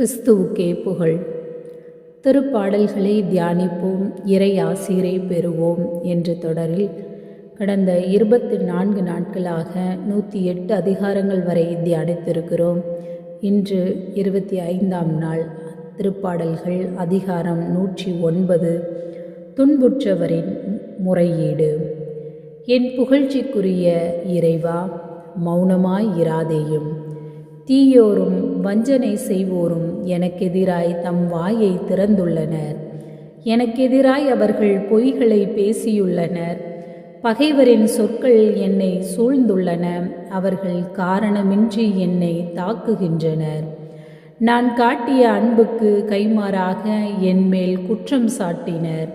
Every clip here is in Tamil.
கிறிஸ்துவுக்கே புகழ். திருப்பாடல்களை தியானிப்போம் இறை ஆசிரை பெறுவோம் என்ற தொடரில் கடந்த இருபத்தி நான்கு நாட்களாக நூற்றி எட்டு அதிகாரங்கள் வரை தியானித்திருக்கிறோம். இன்று இருபத்தி ஐந்தாம் நாள் திருப்பாடல்கள் அதிகாரம் நூற்றி ஒன்பது துன்புற்றவரின் முறையீடு. என் புகழ்ச்சிக்குரிய இறைவா மௌனமாய் இராதேயும். தீயோரும் வஞ்சனை செய்வோரும் எனக்கெதிராய் தம் வாயை திறந்துள்ளனர். எனக்கெதிராய் அவர்கள் பொய்களை பேசியுள்ளனர். பகைவரின் சொற்கள் என்னை சூழ்ந்துள்ளன. அவர்கள் காரணமின்றி என்னை தாக்குகின்றனர். நான் காட்டிய அன்புக்கு கைமாறாக என் மேல் குற்றம் சாட்டினர்.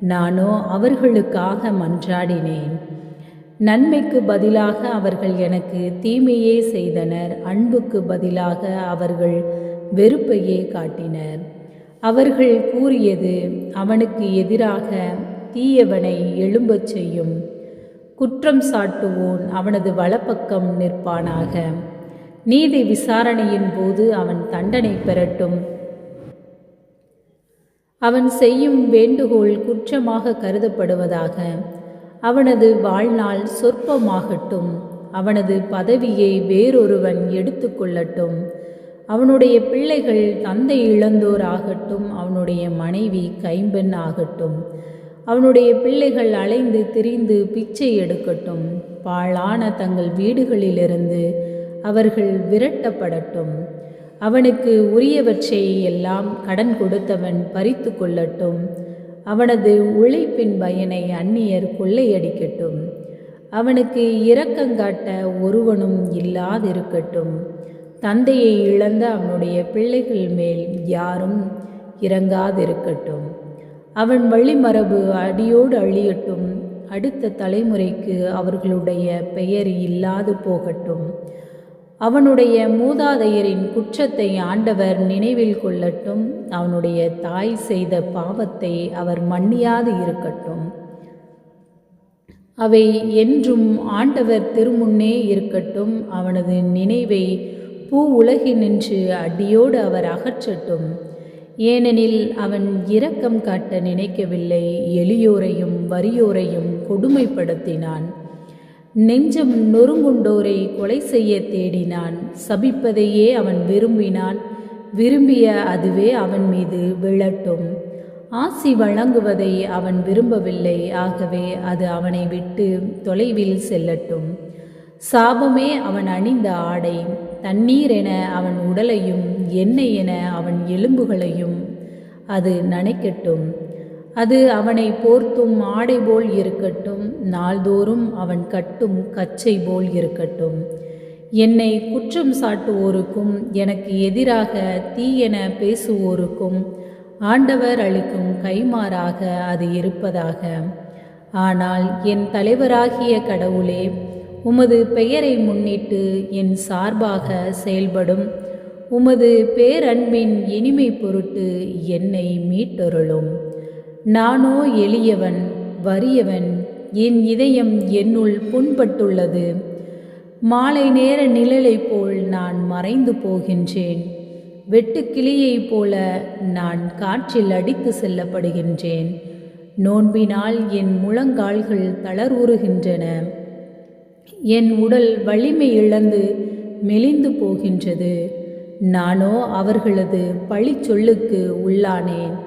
நானோ அவர்களுக்காக மன்றாடினேன். நன்மைக்கு பதிலாக அவர்கள் எனக்கு தீமையே செய்தனர். அன்புக்கு பதிலாக அவர்கள் வெறுப்பையே காட்டினர். அவர்கள் கூறியது அவனுக்கு எதிராக தீயவனை எழும்பச் செய்யும். குற்றம் சாட்டுவோன் அவனது வலப்பக்கம் நிற்பானாக. நீதி விசாரணையின் போது அவன் தண்டனை பெறட்டும். அவன் செய்யும் வேண்டுகோள் குற்றமாக கருதப்படுவதாக. அவனது வாழ்நாள் சொற்பமாகட்டும். அவனது பதவியை வேறொருவன் எடுத்துக்கொள்ளட்டும் அவனுடைய பிள்ளைகள் தந்தை இழந்தோர் ஆகட்டும் அவனுடைய மனைவி கைம்பெண் ஆகட்டும். அவனுடைய பிள்ளைகள் அலைந்து திரிந்து பிச்சை எடுக்கட்டும். பாழான தங்கள் வீடுகளிலிருந்து அவர்கள் விரட்டப்படட்டும். அவனுக்கு உரியவற்றை எல்லாம் கடன் கொடுத்தவன் பறித்து கொள்ளட்டும். அவனது உழைப்பின் பயனை அந்நியர் கொள்ளையடிக்கட்டும். அவனுக்கு இரக்கங்காட்ட ஒருவனும் இல்லாதிருக்கட்டும். தந்தையை இழந்த அவனுடைய பிள்ளைகள் மேல் யாரும் இறங்காதிருக்கட்டும். அவன் வழிமரபு அடியோடு அழியட்டும். அடுத்த தலைமுறைக்கு அவர்களுடைய பெயர் இல்லாது போகட்டும். அவனுடைய மூதாதையரின் குற்றத்தை ஆண்டவர் நினைவில் கொள்ளட்டும். அவனுடைய தாய் செய்த பாவத்தை அவர் மன்னியாது இருக்கட்டும். அவை என்றும் ஆண்டவர் திருமுன்னே இருக்கட்டும். அவனது நினைவை பூ உலகினின்று அடியோடு அவர் அகற்றட்டும். ஏனெனில் அவன் இரக்கம் காட்ட நினைக்கவில்லை எளியோரையும் வறியோரையும் கொடுமைப்படுத்தினான். நெஞ்சம் நொறுங்குண்டோரை கொலை செய்ய தேடினான். சபிப்பதையே அவன் விரும்பினான். விரும்பிய அதுவே அவன் மீது விழட்டும். ஆசி வழங்குவதை அவன் விரும்பவில்லை. ஆகவே அது அவனை விட்டு தொலைவில் செல்லட்டும். சாபமே அவன் அணிந்த ஆடை. தண்ணீர் என அவன் உடலையும் எண்ணெய் என அவன் எலும்புகளையும் அது நனைக்கட்டும். அது அவனை போர்த்தும் ஆடை போல் இருக்கட்டும் நாள்தோறும் அவன் கட்டும் கச்சை போல் இருக்கட்டும். என்னை குற்றம் சாட்டுவோருக்கும் எனக்கு எதிராக தீயென பேசுவோருக்கும் ஆண்டவர் அளிக்கும் கைமாறாக அது இருப்பதாக. ஆனால் என் தலைவராகிய கடவுளே உமது பெயரை முன்னிட்டு என் சார்பாக செயல்படும் உமது பேரன்பின் இனிமை பொருட்டு என்னை மீட்டொருளும். நானோ எளியவன் வறியவன் என் இதயம் என்னுள் புண்பட்டுள்ளது. மாலை நேர நிழலைப் போல் நான் மறைந்து போகின்றேன். வெட்டுக்கிளியைப் போல நான் காற்றில் அடித்து செல்லப்படுகின்றேன். நோன்பினால் என் முழங்கால்கள் தளர்வுறுகின்றன என் உடல் வலிமை இழந்து மெலிந்து போகின்றது. நானோ அவர்களது பழிச்சொல்லுக்கு உள்ளானேன்.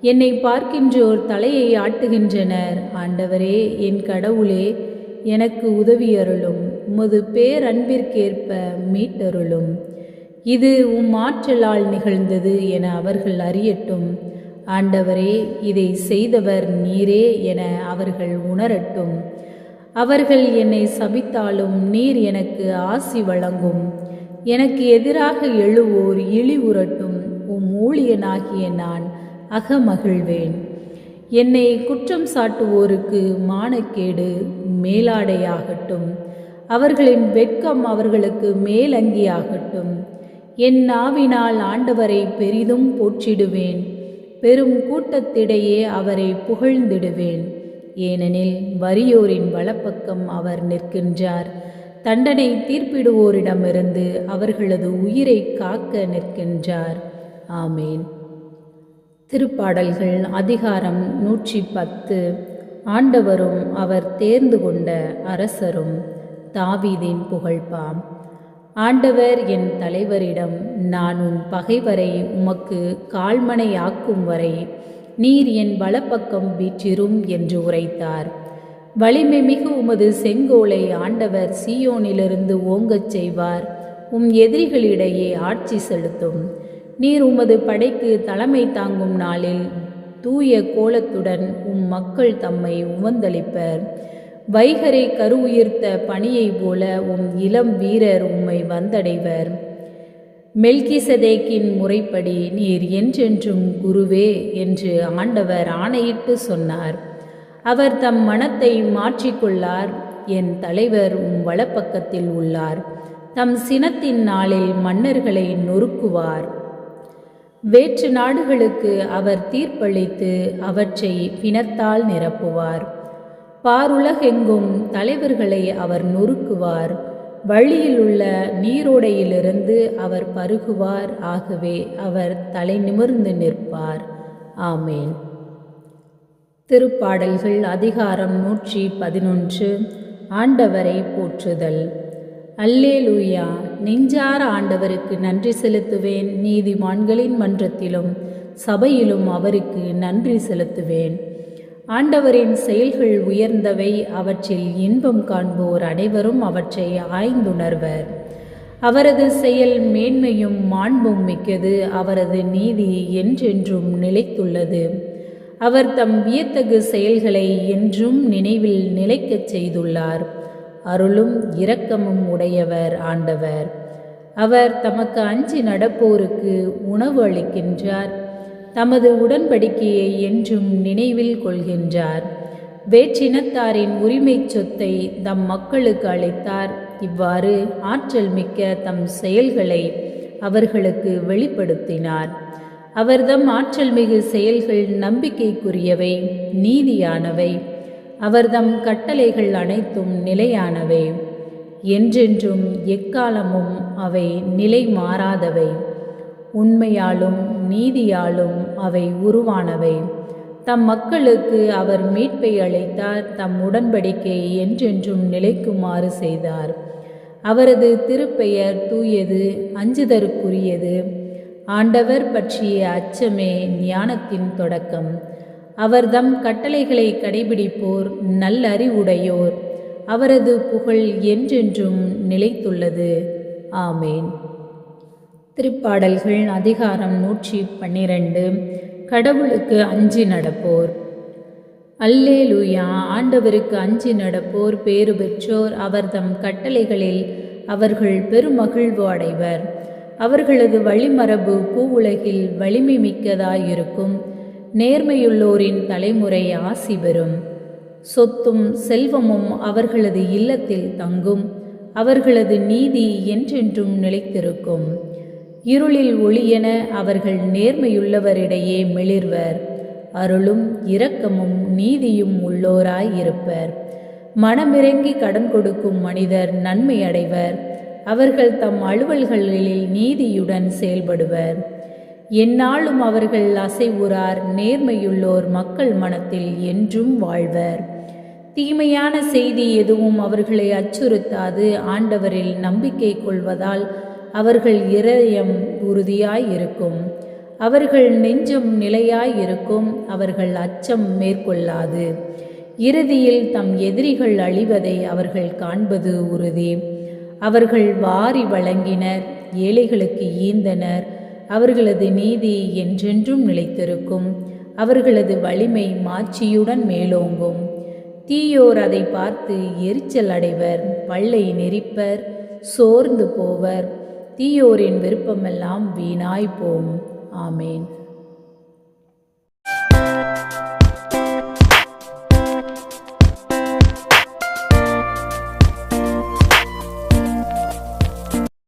என்னை பார்க்கின்றோர் தலையை ஆட்டுகின்றனர். ஆண்டவரே என் கடவுளே எனக்கு உதவியருளும் உமது பேரன்பிற்கேற்ப மீட்டருளும். இது உம் ஆற்றலால் நிகழ்ந்தது என அவர்கள் அறியட்டும். ஆண்டவரே இதை செய்தவர் நீரே என அவர்கள் உணரட்டும். அவர்கள் என்னை சபித்தாலும் நீர் எனக்கு ஆசி வழங்கும். எனக்கு எதிராக எழுவோர் இழி உரட்டும் உம் ஊழியனாகிய நான் அகமகிழ்வேன். என்னை குற்றம் சாட்டுவோருக்கு மானக்கேடு மேலாடையாகட்டும். அவர்களின் வெட்கம் அவர்களுக்கு மேலங்கியாகட்டும். என் நாவினால் ஆண்டவரை பெரிதும் போற்றிடுவேன். பெரும் கூட்டத்திடையே அவரை புகழ்ந்திடுவேன். ஏனெனில் வறியோரின் வலப்பக்கம் அவர் நிற்கின்றார். தண்டனை தீர்ப்பிடுவோரிடமிருந்து அவர்களது உயிரை காக்க நிற்கின்றார். ஆமேன். திருப்பாடல்கள் அதிகாரம் நூற்றி பத்து ஆண்டவரும் அவர் தேர்ந்து கொண்ட அரசரும் தாவீதின் புகழ்பாம். ஆண்டவர் என் தலைவரிடம் நான் உன் பகைவரை உமக்கு கால்மனையாக்கும் வரை நீர் என் வலப்பக்கம் வீற்றிரும் என்று உரைத்தார். வலிமை மிகு உமது செங்கோலை ஆண்டவர் சீயோனிலிருந்து ஓங்கச் செய்வார். உம் எதிரிகளிடையே ஆட்சி செலுத்தும். நீர் உமது படைக்கு தலைமை தாங்கும் நாளில் தூய கோலத்துடன் உம் மக்கள் தம்மை உவந்தளிப்பர். வைகரை கரு உயிர்த்த பணியைப் போல உம் இளம் வீரர் உம்மை வந்தடைவர். மெல்கிசதேக்கின் முறைப்படி நீர் என்றென்றும் குருவே என்று ஆண்டவர் ஆணையிட்டு சொன்னார். அவர் தம் மனத்தை மாற்றிக்கொள்ளார். என் தலைவர் உம் வலப்பக்கத்தில் உள்ளார். தம் சினத்தின் நாளில் மன்னர்களை நொறுக்குவார். வேற்று நாடுகளுக்கு அவர் தீர்ப்பளித்து அவற்றை பிணத்தால் நிரப்புவார். பாருலகெங்கும் தலைவர்களை அவர் நொறுக்குவார். வழியில் உள்ள நீரோடையிலிருந்து அவர் பருகுவார். ஆகவே அவர் தலை நிமிர்ந்து நிற்பார். ஆமேன். திருப்பாடல்கள் அதிகாரம் நூற்றி பதினொன்று. ஆண்டவரை போற்றுதல். அல்லேலூயா நெஞ்சார ஆண்டவருக்கு நன்றி செலுத்துவேன். நீதிமான்களின் மன்றத்திலும் சபையிலும் அவருக்கு நன்றி செலுத்துவேன். ஆண்டவரின் செயல்கள் உயர்ந்தவை அவற்றில் இன்பம் காண்போர் அனைவரும் அவற்றை ஆய்ந்துணர்வர். அவரது செயல் மேன்மையும் மாண்பும் மிக்கது அவரது நீதி என்றென்றும் நிலைத்துள்ளது. அவர் தம் வியத்தகு செயல்களை என்றும் நினைவில் நிலைக்கச் செய்துள்ளார். அருளும் இரக்கமும் உடையவர் ஆண்டவர். அவர் தமக்கு அஞ்சி நடப்போருக்கு உணவு அளிக்கின்றார். தமது உடன்படிக்கையை என்றும் நினைவில் கொள்கின்றார். வேற்றினத்தாரின் உரிமைச் சொத்தை தம் மக்களுக்கு அளித்தார். இவ்வாறு ஆற்றல் மிக்க தம் செயல்களை அவர்களுக்கு வெளிப்படுத்தினார். அவர்தம் ஆற்றல் மிகு செயல்கள் நம்பிக்கைக்குரியவை நீதியானவை. அவர்தம் கட்டளைகள் அனைத்தும் நிலையானவை. என்றென்றும் எக்காலமும் அவை நிலை மாறாதவை உண்மையாலும் நீதியாலும் அவை உருவானவை. தம் மக்களுக்கு அவர் மீட்பை அளித்தார் தம் உடன்படிக்கை என்றென்றும் நிலைக்குமாறு செய்தார். அவரது திருப்பெயர் தூயது அஞ்சுதற்குரியது ஆண்டவர் பற்றிய அச்சமே ஞானத்தின் தொடக்கம். அவர்தம் கட்டளைகளை கடைபிடிப்போர் நல்லறிவுடையோர். அவரது புகழ் என்றென்றும் நிலைத்துள்ளது. ஆமேன். திருப்பாடல்கள் அதிகாரம் நூற்றி பன்னிரண்டு. கடவுளுக்கு அஞ்சி நடப்போர். அல்லேலூயா ஆண்டவருக்கு அஞ்சி நடப்போர் பேறு பெற்றோர் அவர்தம் கட்டளைகளில் அவர்கள் பெருமகிழ்வு அடைவர். அவர்களது வழிமரபு பூவுலகில் வலிமை மிக்கதாயிருக்கும். நேர்மையுள்ளோரின் தலைமுறை ஆசி பெறும். சொத்தும் செல்வமும் அவர்களது இல்லத்தில் தங்கும். அவர்களது நீதி என்றென்றும் நிலைத்திருக்கும். இருளில் ஒளியென அவர்கள் நேர்மையுள்ளவரிடையே மிளிர்வர். அருளும் இரக்கமும் நீதியும் உள்ளோராய் இருப்பர் மனமிறங்கி கடன் கொடுக்கும் மனிதர் நன்மை அடைவர் அவர்கள் தம் அலுவல்களில் நீதியுடன் செயல்படுவர். எந்நாளும் அவர்கள் அசைவுறார் நேர்மையுள்ளோர் மக்கள் மனத்தில் என்றும் வாழ்வர். தீமையான செய்தி எதுவும் அவர்களை அச்சுறுத்தாது. ஆண்டவரில் நம்பிக்கை கொள்வதால் அவர்கள் இதயம் உறுதியாய் இருக்கும் அவர்கள் நெஞ்சம் நிலையாய் இருக்கும் அவர்கள் அச்சம் மேற்கொள்ளாது. இறுதியில் தம் எதிரிகள் அழிவதை அவர்கள் காண்பது உறுதி. அவர்கள் வாரி வழங்கினர் ஏழைகளுக்கு ஈந்தனர். அவர்களது நீதி என்றென்றும் நிலைத்திருக்கும். அவர்களது வலிமை மாட்சியுடன் மேலோங்கும். தீயோர் அதை பார்த்து எரிச்சல் அடைவர் பல்லை நெரிப்பர் சோர்ந்து போவர். தீயோரின் விருப்பமெல்லாம் வீணாய் போம். ஆமேன்.